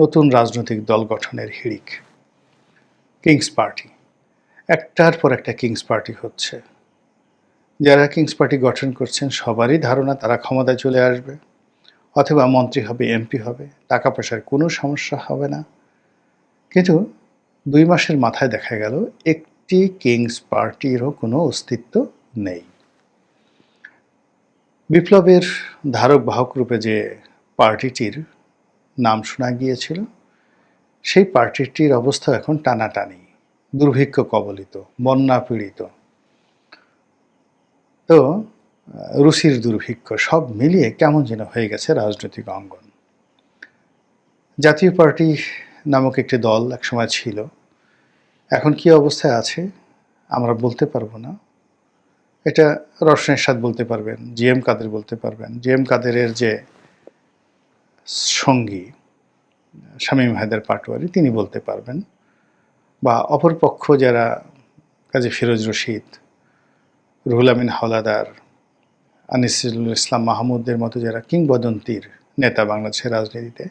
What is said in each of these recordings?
নতুন রাজনৈতিক দল গঠনের হিড়িক। কিংস পার্টি একটার পর একটা কিংস পার্টি হচ্ছে। যারা কিংস পার্টি গঠন করছেন, সবারই ধারণা তারা ক্ষমতায় চলে আসবে। অথবা মন্ত্রী হবে এমপি হবে, টাকা পয়সার কোনো সমস্যা হবে না। কিন্তু দুই মাসের মাথায় দেখা গেল, একটি কিংস পার্টিরও কোনো অস্তিত্ব নেই। বিপ্লবের ধারক বাহক রূপে যে পার্টিটির নাম শোনা গিয়েছিল। সেই পার্টিটির অবস্থা এখন টানাটানি, দুর্ভিক্ষ কবলিত, বন্যা পীড়িত। তো রুশির দুর্ভিক্ষ সব মিলিয়ে কেমন যেন হয়ে গেছে রাজনৈতিক অঙ্গন। জাতীয় পার্টি নামক একটি দল একসময় ছিল। এখন কি অবস্থায় আছে আমরা বলতে পারব না। এটা রসনের সাথ বলতে পারবেন, জি এম কাদের বলতে পারবেন। জি এম কাদেরের যে সঙ্গী, শামীম হায়দার পাটোয়ারি, তিনি বলতে পারবেন। বা অপরপক্ষ যারা কাজী ফিরোজ রশিদ, রুহুল আমিন হাওলাদার, আনিসুল ইসলাম মাহমুদের মতো যারা কিংবদন্তির নেতা বাংলাদেশের রাজনীতিতে,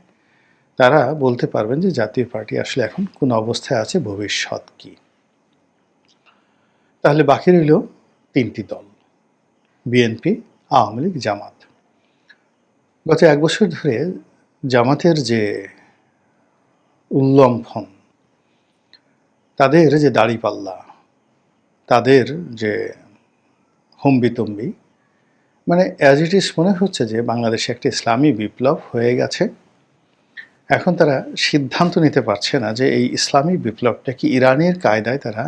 তারা বলতে পারবেন যে জাতীয় পার্টি আসলে এখন কোন অবস্থায় আছে, ভবিষ্যৎ কি। তাহলে বাকি রইল তিনটি দল, বিএনপি, আওয়ামী লীগ, জামাত। গত এক বছর ধরে জামাতের যে উল্লম্ফন তাদের যে দাড়িপাল্লা তাদের যে হম্বিতম্বি মানে অ্যাজ ইট ইজ মনে হচ্ছে যে বাংলাদেশে একটা ইসলামী বিপ্লব হয়ে গেছে। এখন তারা সিদ্ধান্ত নিতে পারছে না যে এই ইসলামী বিপ্লবটা কি ইরানের কায়দায় তারা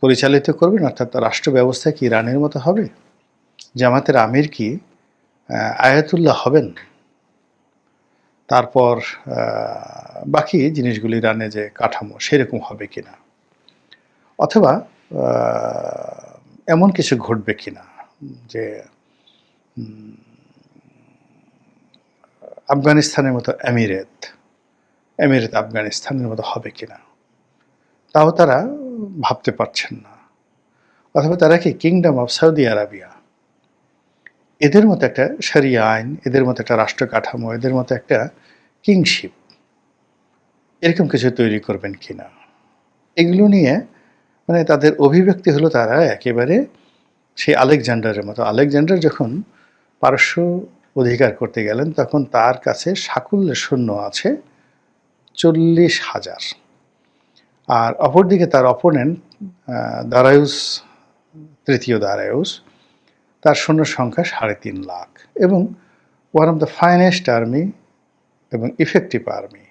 পরিচালিত করবেন, অর্থাৎ রাষ্ট্র ব্যবস্থা কি ইরানের মতো হবে? জামাতের আমির কি আয়াতুল্লাহ হবেন। তারপর বাকি জিনিসগুলি রানে যে কাঠামো সেরকম হবে কিনা? অথবা এমন কিছু ঘটবে কিনা? যে আফগানিস্তানের মতো এমিরেত এমিরেত আফগানিস্তানের মতো হবে কিনা? তাও তারা ভাবতে পারছেন না। অথবা তারা কি কিংডম অফ সৌদি আরাবিয়া এদের মতো একটা সারিয়া আইন, এদের মতো একটা রাষ্ট্র কাঠামো, এদের মতো একটা কিংশিপ, এরকম কিছু তৈরি করবেন কিনা? এগুলো নিয়ে মানে তাদের অভিব্যক্তি হলো তারা একেবারে সেই আলেকজান্ডারের মতো। আলেকজান্ডার যখন পারস্য অধিকার করতে গেলেন, তখন তার কাছে সাকুল্যের শূন্য আছে চল্লিশ হাজার। আর অপরদিকে তার অপোনেন্ট দারায়ুস, তৃতীয় দারায়ুস তার সৈন্য সংখ্যা সাড়ে তিন লাখ এবং one of the finest army এবং ইফেক্টিভ আর্মি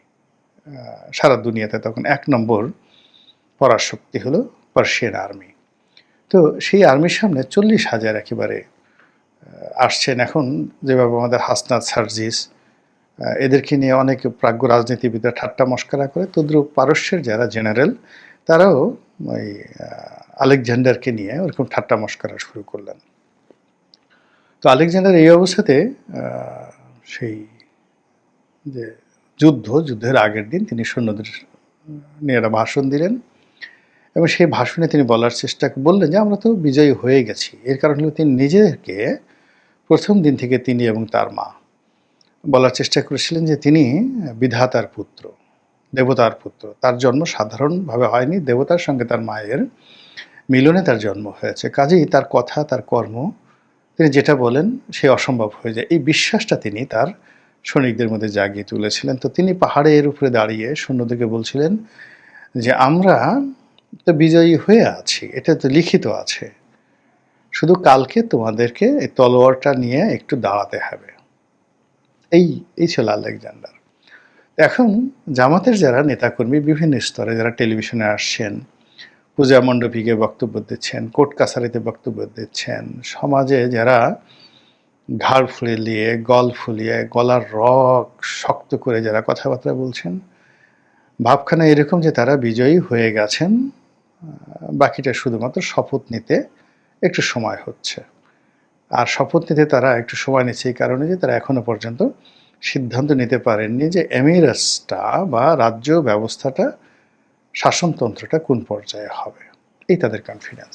সারা দুনিয়াতে তখন এক নম্বর পরাশক্তি হলো পার্সিয়ান আর্মি তো সেই আর্মির সামনে চল্লিশ হাজার একেবারে আসছেন এখন যেভাবে আমাদের হাসনাত সার্জিস এদেরকে নিয়ে অনেক প্রাজ্ঞ রাজনীতিবিদরা ঠাট্টা মস্করা করে। তদ্রুপ পারস্যের যারা জেনারেল তারাও ওই আলেকজান্ডারকে নিয়ে ওরকম ঠাট্টা মস্করা শুরু করলেন। তো আলেকজান্ডার এই অবস্থাতে সেই যে যুদ্ধ, যুদ্ধের আগের দিন তিনি সৈন্যদের নিয়ে একটা ভাষণ দিলেন এবং সেই ভাষণে তিনি বলার চেষ্টা বললেন যে, আমরা তো বিজয়ী হয়ে গেছি। এর কারণ হলো তিনি নিজেকে প্রথম দিন থেকে তিনি এবং তার মা বলার চেষ্টা করেছিলেন যে, তিনি বিধাতার পুত্র, দেবতার পুত্র। তার জন্ম সাধারণভাবে হয়নি, দেবতার সঙ্গে তার মায়ের মিলনে তার জন্ম হয়েছে। কাজেই তার কথা, তার কর্ম তিনি যেটা বলেন, সে অসম্ভব হয়ে যায়। এই বিশ্বাসটা তিনি তার সৈনিকদের মধ্যে জাগিয়ে তুলেছিলেন। তো তিনি পাহাড়ের উপরে দাঁড়িয়ে সৈন্যদেরকে বলছিলেন যে, আমরা তো বিজয়ী হয়ে আছি, এটা তো লিখিত আছে। শুধু কালকে তোমাদেরকে এই তলোয়ারটা নিয়ে একটু দাঁড়াতে হবে। এই এই ছিল আলেকজান্ডার। এখন জামাতের যারা নেতাকর্মী, বিভিন্ন স্তরে যারা টেলিভিশনে আসছেন পূজা মণ্ডপীকে বক্তব্য দিচ্ছেন, কোর্ট কাছারিতে বক্তব্য দিচ্ছেন। সমাজে যারা ঘাড় ফুলিয়ে, গল ফুলিয়ে, গলার রক শক্ত করে যারা কথাবার্তা বলছেন, ভাবখানা এরকম যে তারা বিজয়ী হয়ে গেছেন বাকিটা শুধুমাত্র শপথ নিতে একটু সময় হচ্ছে। আর শপথ নিতে তারা একটু সময় নিচ্ছে এই কারণে যে তারা এখনও পর্যন্ত সিদ্ধান্ত নিতে পারেননি যে এমিরাসটা বা রাজ্য ব্যবস্থাটা শাসনতন্ত্রটা কোন পর্যায়ে হবে? এই তাদের কনফিডেন্স